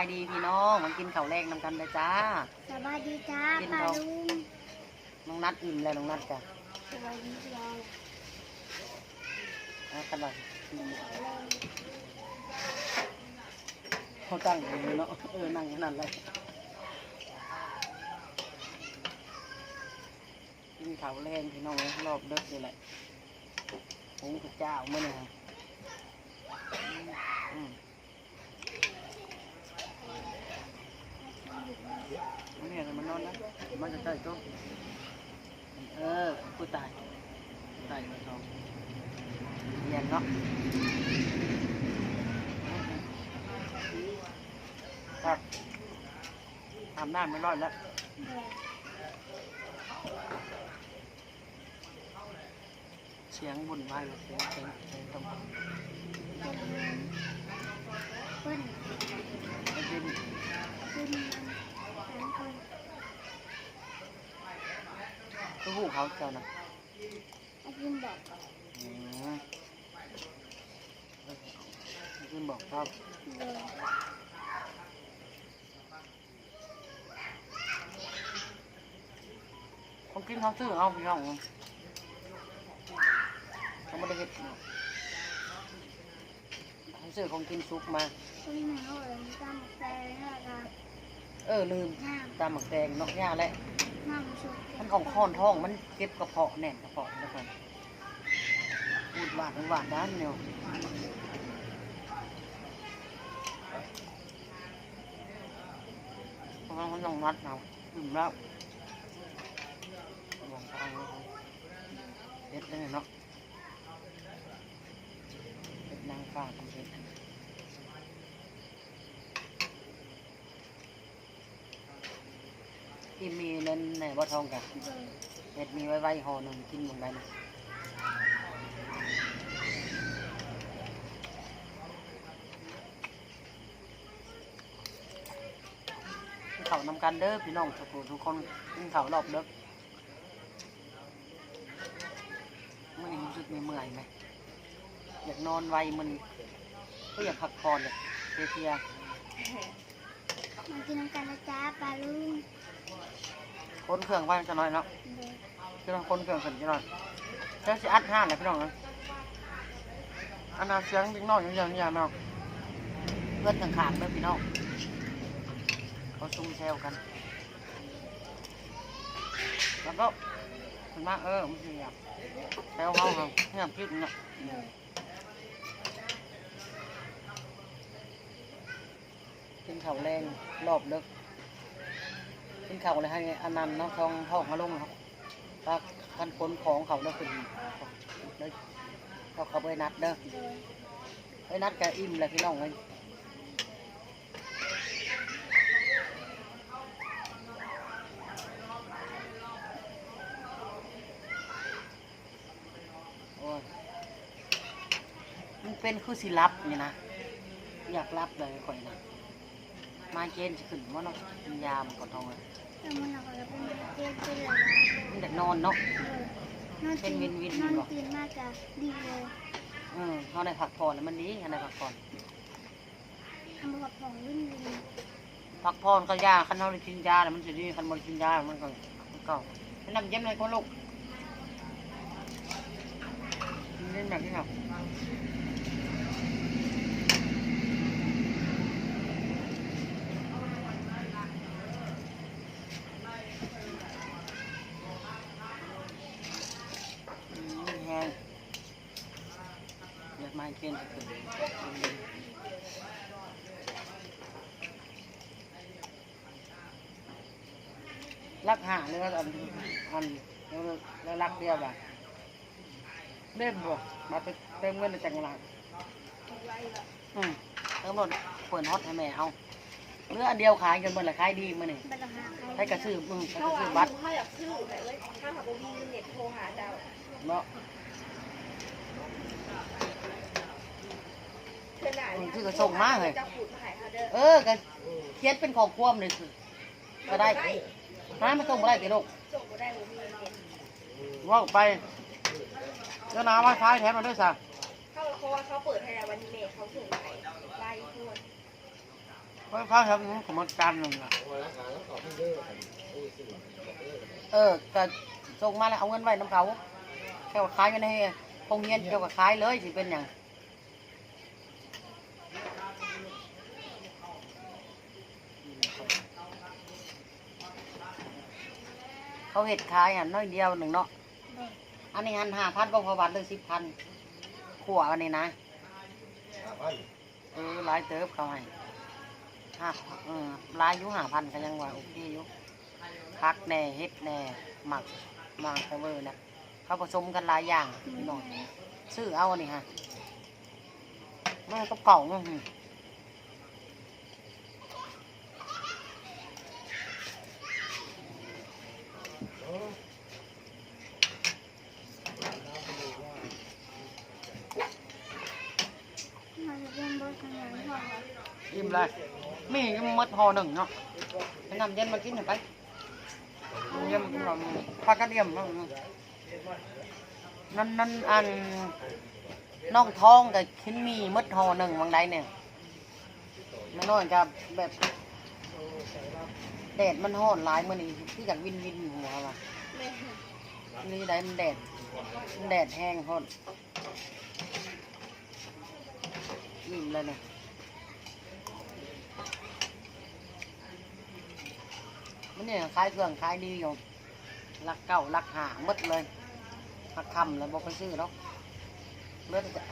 ายดีพี่น้องมากินข้าวแรกนำกันเลยจ้า สบายดีจ้ากินปลาเรา ลุงน้องนัดอิ่มแล้วน้องนัดจ้ะสบายดีจ้าเอากันเลยเขาตั้งอยู่เนาะเออนั่งอย่างนั่นเลยกินข้าวแรงพี่น้องรอบเด็กนี่แหละหุงข้าวเจ้าเมื่อนี่ฮะอืมอืม นี่มันนอนแล้วมันจะใส่ตัวเออกูตายตายมาทองเย็นเนาะครับทำได้าไม่รอดแล้วเสียงบุญวายเสียงเสียงเสียงตรงเปิ้ลไปกิน ขึ้นสามคน ตู้หูเขาเจ้านะอายินบอกก่อนอืมกินบอกครับเลยผมกินเขาซื้อเอาพี่น้องเขาไม่ได้เห็ดเขาซื้อของกินซุปมาคนหนาวเอิญตามแฟนแล้วก็เออลืมน้ตามหมักแดงนกย่าและำ น้ำชุบมันของค้อนท้องมันเก็บกระเพาะแน่นกระเพาะแล้วกันพูดหวานหวานด้านเนียวเพราะว่ามันต้องมัดเอาถึงแล้วลองทางเด็ดเลยเนาะเด็ดนางฟ้าทำเด็ด ที่มีนั่นไหนบ่ทองกันเห็ดมีไว้ไว้ห่อหนึ่งกินหมดไหมนะเขานำกันเด้อพี่น้องทุกคนทุกคนกินเขารอบเด้อมื่อนี้รู้สึกเมื่อยไหมอยากนอนไวมันก็อยากพักผ่อนเลยเพลียมากินน้ำกันนะจ้าปลาลุง คนเครื่องไว้จะน้อยเนาะเลยคือคนเครื่องขึ้นจะน้อยแล้วสิอัดห้านเลยพี่น้องนะอันนาเสียงพี่น้องอย่างๆอย่างๆเนาะเพื่อนข้างๆเด้อพี่น้องเขาซุ่มแซวกัน แล้วก็ถึงมาเออมันสิอยากแซวเขาครับเนี่ยคิดเนี่ยเลยกินข้าวแรงรอบเลิก กินเขาวอะไรให้อันนั้นเนาะทองท้องมาลงครับตาคันคนของเขาเด้อขึ้นเด้อเขาเขาไปนัดเด้อไปนัดแกอิ่มเลยพี่น้องเลยมันเป็นคือสิรับนี่นะ อยากรับเลยข่อยนะ มาเกณฑ์จะขึ้นว่าเนาะกินยามันก่อนทองเลยแล้วมันเราก็จะเป็นเตี้ยเป็นหลามันอยากนอนเนาะเลยนอนเป็นวินๆนอนบอกตื่นมากจ้ะดีเลยเออเขาได้พักผ่อนแล้วมันดีเขาได้พักผ่อนทำแบบของวิ่งวินพักผ่อนก็ยาคันเขาได้กินยาแล้วมันจะดีคันบริกินยามันก็มันก็มันน้ำเย็นเลยก็ลูกเล่นแบบนี้ครับอืมแห้งอยากมา เกณฑ์จะขึ้นรักหาเลยว่าอันอันแล้วแล้วรักเดียวแบบเล่มบ่มาเต็มเต็มเงินในจังหวัดอืมทั้งหมดเปิดฮอตให้แม่เอาเรืออันเดียวขายจนมันละขายดีมาเนี่ยบัตรหาใครให้กระซื้อมึงให้กเขาระซื้ออะบัตรเขาอยากซื้อแต่เอ้ยถ้าหากว่ามีเน็ตโทรหาเจ้าเนาะ เพื่อนหลาน อืม คือก็ส่งมาเลยจะขูดมาใหายเขาเด้อเออก็เขียนเป็นของควมเลยคือก็ได้น้ามันส่งมาได้ติลูกส่งมาได้บ่มีเน็ตว่าไปเจ้าน้าว่าท้ายแถมมาด้วยซะเขาเขาว่าเขาเปิดให้แล้ววันนี้เน็ตเขาส่งไปไล่ทั่วเพราะเขาทำขมดกันหนึ่งอะเออก็ส่งมาแล้วเอาเงินไว้น้ำเขาแค่ว่าขายกันให้คงเงียนเกี่ยวกับขายเลยสิเป็นอย่าง เขาเห็ดขายอะน้อยเดียวหนึ่งเนาะโดยอันนี้หันห้าพันก็พอวัดเลยสิบพันขวอันนี้นะเออหลายเติบเขาให้ห้าเออหลายอยู่ห้าพันก็ยังว่าโอเคอยู่พักแหน่เฮ็ดแหน่หมักหมักเวอร์นะเขาผสมกันหลายอย่างพี่น้องซื้อเอาอันนี้ฮะมันก็เก่าเนาะ มันจะเป็นบทสนทนาของเรา อิ่มเลย มีก็มดห่อหนึ่งเนาะไปนำเย็นมากินหน่อไปเยี่ยมเราพักกันเยี่ยมเนาะนั่นนั่นอันน้องท้องกับขินมีมดห่อหนึ่งบางใดเนี่ยไม่น้อยกับแบบแดดมันห่อนหลายมื่อนี้ที่อยากวินวินหัวว่ะนี่ได้มันแดดมันแดดแห้งห่อนอิ่มเลยเนี่ย มันเนี่ยขายเครื่องขายดีอยู่รักเก่ารักหาหมดเลยรักคำเลยบอกไปซื้อเนาะเลือแต่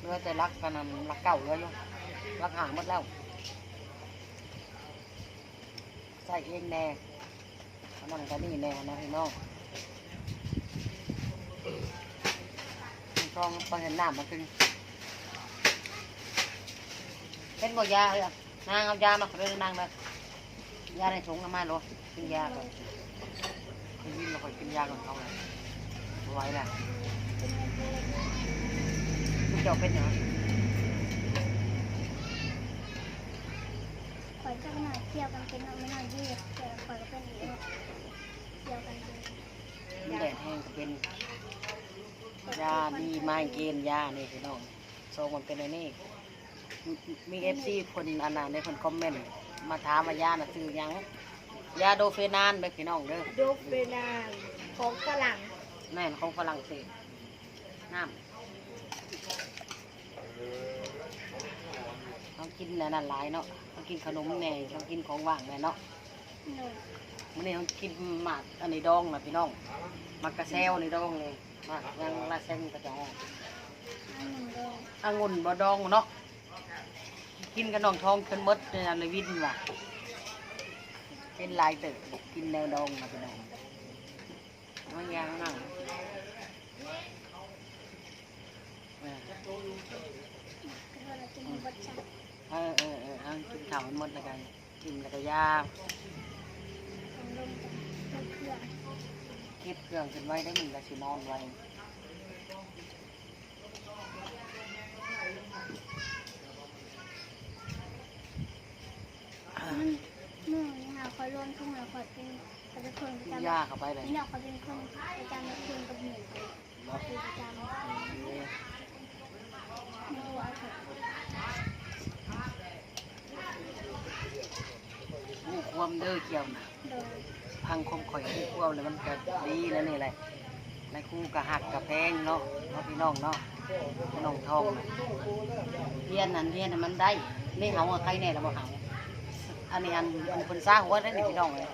เลือแต่รักกันนั้นรักเก่าเลยอยู่รักหาหมดแล้ว ใส่เองแน่นั่นก็นี่แน่นะพี่น้องต้องต้องเห็นหน้ามันเป็นเป็นบ่ยาเลยนางเอายามาเลยนางเลย ยาในถุงน้ำมันหรอกินยาก่อนกินวินเราคอยกินยาก่อนเขาเลยไหว้แหละมันเจ้าเป็นเหรอข่อยจะหน่อยเกี่ยวกันเป็นเอาไม่หน่อยยืดแต่ข่อยก็เป็นอีกเนาะเกี่ยวกันเป็นมันแดดแห้งก็เป็นยาดีไม้เกณฑ์ยานี่พี่น้องโซมันเป็นอันนี้มีมีเอฟซีคนอันนั้นในคนคอมเมนต์ มาถามว่ายาน่ะซื้อหยังยาโดเฟนานเด้อพี่น้องเด้อโดเฟนานของฝรั่งแม่นของฝรั่งเศสน้ำต้องกินอันนั่นหลายเนาะต้องกินขนมแหน่ต้องกินของว่างแหน่เนาะโดยมันนี่ต้องกินหมากอันนี้ดองนะพี่น้องหมากกระแซวนี่ดองเลยหมากยังลาเซงกระจองอันหนึ่งโดยองุ่นบ่ดองเนาะ กินกับน้องทองขึ้นหมดเนี่ยเลยวินว่ะเป็นลายเติบกินแนวดองนะพี่น้องมันยังนั่งเออก็เรากินบดจับเออเออเออเอากินข้าวมันหมดแล้วกันกินแล้วก็ยาของลมกันเครื่องเก็บเครื่องขึ้นไว้ได้หนึ่งก็สินอนไว้ มันเมื่อนี่ค่ะข่อยรวมขึ้นมาข่อยเป็นข่อย เป็นคนประกินจำยาเข้าไปเลยนี่เราข่อยเป็นคนประจำมาคืนกับหมูข่อยคือประจำมาคืนไม่รู้ว่าข่อยผู้ความเด้อเกี่ยวนะโดยพังคมข่อยผู้ความเลยมันก็ดีแล้วนี่แหละในคู่กะหักกะแพงเนาะเนาะพี่น้องเนาะพี่น้องทองน่ะเรียนนั่นเรียนน่ะมันได้นี่เหาอะใครแน่ละบ่เหาอันนี้อันอันคนสร้าหัวได้นี่พี่น้องเลย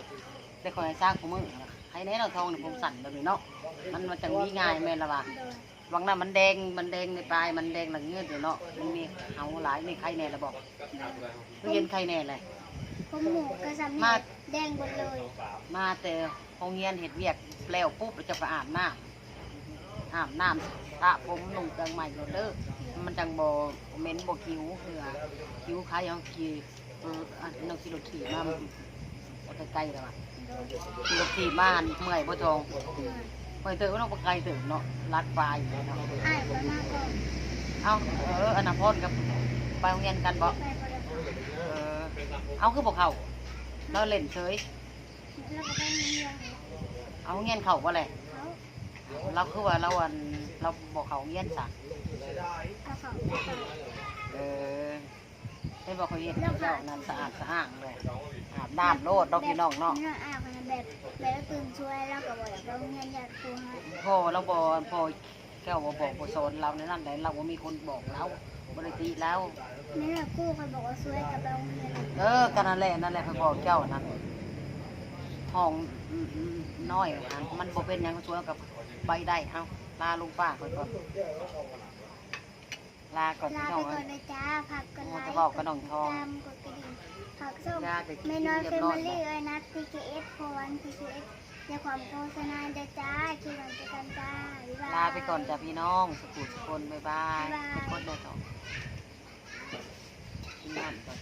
ได้คอยสร้างของมึงใครแน่เราทองนี่ผมสั่นแบบนี้เนาะมันมันจังมีง่ายแม่นละว่าโดยวังนั้นมันแดงมันแดงในปลายมันแดงหลังเงือกอยู่เนาะมันมีเหาหลายมีไข่แน่ละบอกเรียนไข่แน่เลยพวกหมูกระซำมานี่แดงหมดเลย มาแต่โรงเรียนเห็ดเวียกแล้วปุ๊บเราจะไปอาบน้ำอาบน้ำตะผมลงเตียงใหม่โรเด้อมันจังบ่เหม็นบ่คิ้วเหือคิ้วขายเอาขี่เอออันน้องขี่รถขี่มาเอาใกล้ๆแล้วอะ โดยขี่รถขี่มาหันเมื่อยบ่ทองเมื่อเมื่อยเติบก็ต้องไปไกลเติบเนาะลัดปลายอยู่เนาะอ้ายไปมากก่อนเอาเอออนาพรกับไปโรงเรียนกันบ่ไปก็ได้เออเอาคือบอกเขาเราเล่นเฉยแล้วก็ได้เงินเอาเงี้ยนเขาว่าแหละเขาเราคือว่าเราอันเราบอกเขาเงี้ยนสัก เอาเขาไป เออ เป็นบ่เขาเฮ็ดให้เจ้านั่นสะอาดสะอ้างเลยอาบน้ำโลดดอกพี่น้องเนาะไม่น้อยอาบกันแบบแบบตื่นช่วยแล้วก็บอกอยากไปโรงเรียนอยากครูให้พ่อเราบ่พ่อแก้วบ่บอกบ่สอนเราในนั้นใดเราบ่มีคนบอกเราบ่ได้ติแล้วไม่น้อยครูเขาบอกว่าช่วยกับไปโรงเรียนเออกันนั่นแหละนั่นแหละไปบอกเจ้านั่นห้องน้อยอันมันบ่เป็นหยังช่วยกับใบได้เฮาลาลุงป้าเพิ่นก่อน ลาก่อนลาพี่น้ไปองก่เอ้อย นนะจ้าพักกันไลโอ้ค์จะบอกกับน้องทองตามกดกระดิ่งผักส้ม ยาก็กินไม่น้อยเรียเฟบร้อมายลี่เอ้ยนัด PKS พวัน PKS อย่าความโฆษณาเด้อจ้าคิดหวังจะกันจ้าบ๊ายบาย ลาไปก่อนจ้ะพี่น้องสุขุสุคนบ๊ายบายบ๊ายบาย ทุกคนเลยต่อกินน้ำก่อน